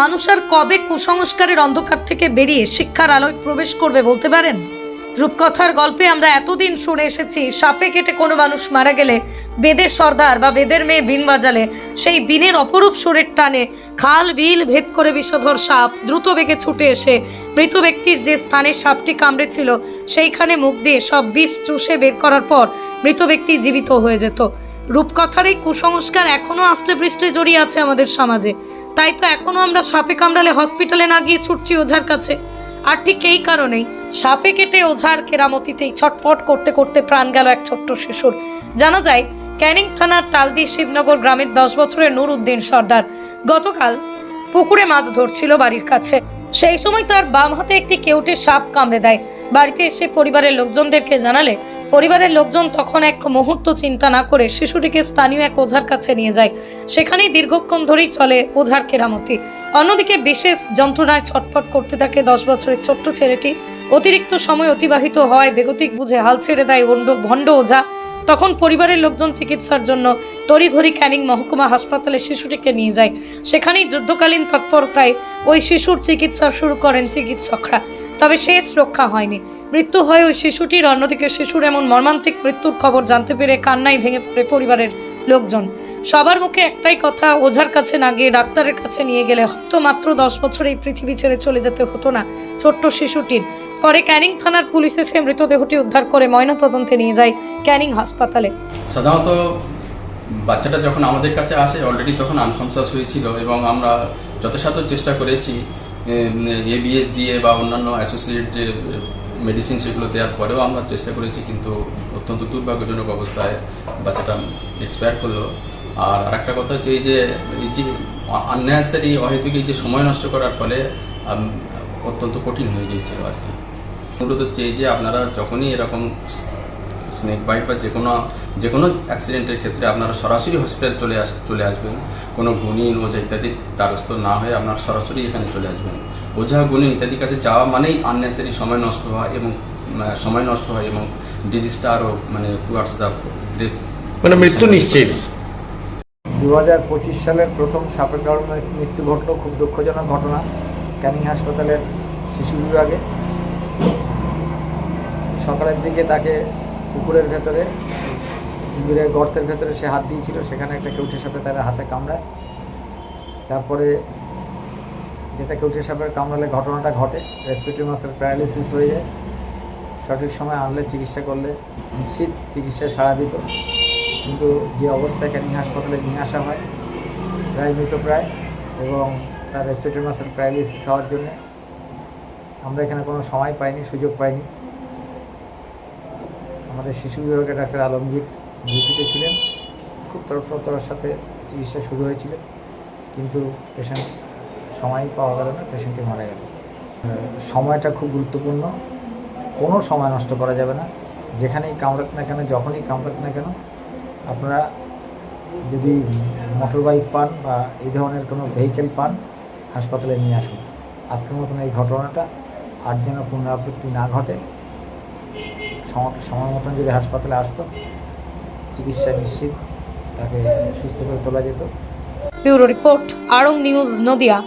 মানুষ আর কবে কুসংস্কারের অন্ধকার থেকে বেরিয়ে শিক্ষার আলোয় প্রবেশ করবে বলতে পারেন? রূপকথার গল্পে আমরা এতদিন শুনে এসেছি, সাপে কেটে কোনো মানুষ মারা গেলে বেদের সর্দার বা বেদের মেয়ে বিন বাজালে সেই বিনের অপরূপ সুরের টানে খাল, বিল ভেদ করে বিষধর সাপ দ্রুত বেগে ছুটে এসে মৃত ব্যক্তির যে স্থানে সাপটি কামড়েছিল, সেইখানে মুখ দিয়ে সব বিষ চুষে বের করার পর মৃত ব্যক্তি জীবিত হয়ে যেত। রূপকথার এই কুসংস্কার এখনও আষ্টে পৃষ্ঠে জড়িয়ে আছে আমাদের সমাজে। তাই তো এখনও আমরা সাপে কামড়ালে হসপিটালে না গিয়ে ছুটছি ওঝার কাছে। আর ঠিক এই কারণেই সাপে কেটে ওঝার কেরামতিতেই ছটপট করতে করতে প্রাণ গেল এক ছোট্ট শিশুর। জানা যায়, ক্যানিং থানার তালদি শিবনগর গ্রামের দশ বছরের নুর উদ্দিন সর্দার গতকাল পুকুরে মাছ ধরছিল বাড়ির কাছে। সেই সময় তার বাম হাতে একটি কেউটে সাপ কামড়ে দেয়। বাড়িতে এসে পরিবারের লোকজনদেরকে জানালে পরিবারের লোকজন তখন এক মুহূর্ত চিন্তা না করে শিশুটিকে স্থানীয় এক ওঝার কাছে নিয়ে যায়। সেখানেই দীর্ঘক্ষণ ধরেই চলে ওঝার কেরামতি। অন্যদিকে বিশেষ যন্ত্রণায় ছটফট করতে থাকে দশ বছরের ছোট্ট ছেলেটি। অতিরিক্ত সময় অতিবাহিত হয়, বেগতিক বুঝে হাল ছেড়ে দেয় ভণ্ড ভণ্ড ওঝা। তখন পরিবারের লোকজন চিকিৎসার জন্য তড়িঘড়ি ক্যানিং মহকুমা হাসপাতালে শিশুটিকে নিয়ে যায়। সেখানেই যুদ্ধকালীন তৎপরতায় ওই শিশুর চিকিৎসা শুরু করেন চিকিৎসকরা। তবে শেষ রক্ষা হয়নি। মৃত্যু হয় ওই শিশুটির অন্যদিকে শিশুর এমন মর্মান্তিক মৃত্যুর খবর জানতে পেরে কান্নায় ভেঙে পড়ে পরিবারের লোকজন। সবার মুখে একটাই কথা, ওঝার কাছে না গিয়ে ডাক্তারের কাছে নিয়ে গেলে হয়তো মাত্র দশ বছর এই পৃথিবী ছেড়ে চলে যেতে হতো না, ছোট্ট শিশুটির। পরে ক্যানিং থানার পুলিশ এসে মৃতদেহটি উদ্ধার করে ময়নাতদন্তে নিয়ে যায় ক্যানিং হাসপাতালে। সাধারণত বাচ্চাটা যখন আমাদের কাছে আসে অলরেডি তখন আনকনসাস হয়েছিল এবং আমরা যথাসাধ্য চেষ্টা করেছি এবিএস দিয়ে বা অন্যান্য অ্যাসোসিয়েট যে মেডিসিন সেগুলো দেওয়ার পরেও আমরা চেষ্টা করেছি, কিন্তু অত্যন্ত দুর্ভাগ্যজনক অবস্থায় বাচ্চাটা এক্সপায়ার করল। আর আরেকটা কথা হচ্ছে এই যে এই যে আননেসারি অহেতুক যে সময় নষ্ট করার ফলে অত্যন্ত কঠিন হয়ে গিয়েছিল আর কি। মূলত চেয়ে যে আপনারা যখনই এরকম স্নেক বাইট বা যে কোনো যে কোনো অ্যাক্সিডেন্টের ক্ষেত্রে আপনারা সরাসরি হসপিটাল চলে আস চলে আসবেন। কোনো গুণিন ওঝা ইত্যাদি দ্বারস্থ না হয়ে আপনারা সরাসরি এখানে চলে আসবেন। ওঝা গুণিন ইত্যাদির কাছে যাওয়া মানেই আননেসারি সময় নষ্ট হওয়া এবং সময় নষ্ট হয় এবং ডিজিজটা আরও মানে টুয়ার্ডস দ্য মানে মৃত্যু নিশ্চিত। দু হাজার পঁচিশ সালের প্রথম সাপের কারণে মৃত্যু ঘটলো খুব দুঃখজনক ঘটনা ক্যানিং হাসপাতালের শিশু বিভাগে। সকালের দিকে তাকে পুকুরের ভেতরে, ইঁদুরের গর্তের ভেতরে সে হাত দিয়েছিল, সেখানে একটা কেউটে সাপে তার হাতে কামড়ায়। তারপরে যেটা কেউটে সাপের কামড়ালে ঘটনাটা ঘটে রেসপিরেটরি মাসেল প্যারালিসিস হয়ে যায়। সঠিক সময় আনলে চিকিৎসা করলে, নিশ্চিত চিকিৎসা সাড়া দিত। কিন্তু যে অবস্থায় ক্যানিং হাসপাতালে নিয়ে আসা হয়, প্রায় মৃতপ্রায় এবং তার রেসপিরেটরি মাসের প্যারালিসিস হওয়ার জন্যে আমরা এখানে কোনো সময় পাইনি, সুযোগ পাইনি। আমাদের শিশু বিভাগের ডাক্তার আলমগীর ডিউটিতে ছিলেন। খুব তৎপরতার সাথে চিকিৎসা শুরু হয়েছিল, কিন্তু পেশেন্ট সময় পাওয়া গেল না পেশেন্টটি মারা গেল। সময়টা খুব গুরুত্বপূর্ণ, কোনো সময় নষ্ট করা যাবে না। যেখানেই কামড়াক না কেন, যখনই কামড়াক না কেন, আপনারা যদি মোটর বাইক পান বা এই ধরনের কোনো ভেহিকেল পান, হাসপাতালে নিয়ে আসুন। আজকের মতন এই ঘটনাটা, আর যেন পুনরাবৃত্তি না ঘটে সময় মতন যদি হাসপাতালে আসতো, চিকিৎসা নিশ্চিত, তাকে সুস্থ করে তোলা যেত। Bureau report Aarong news Nadia.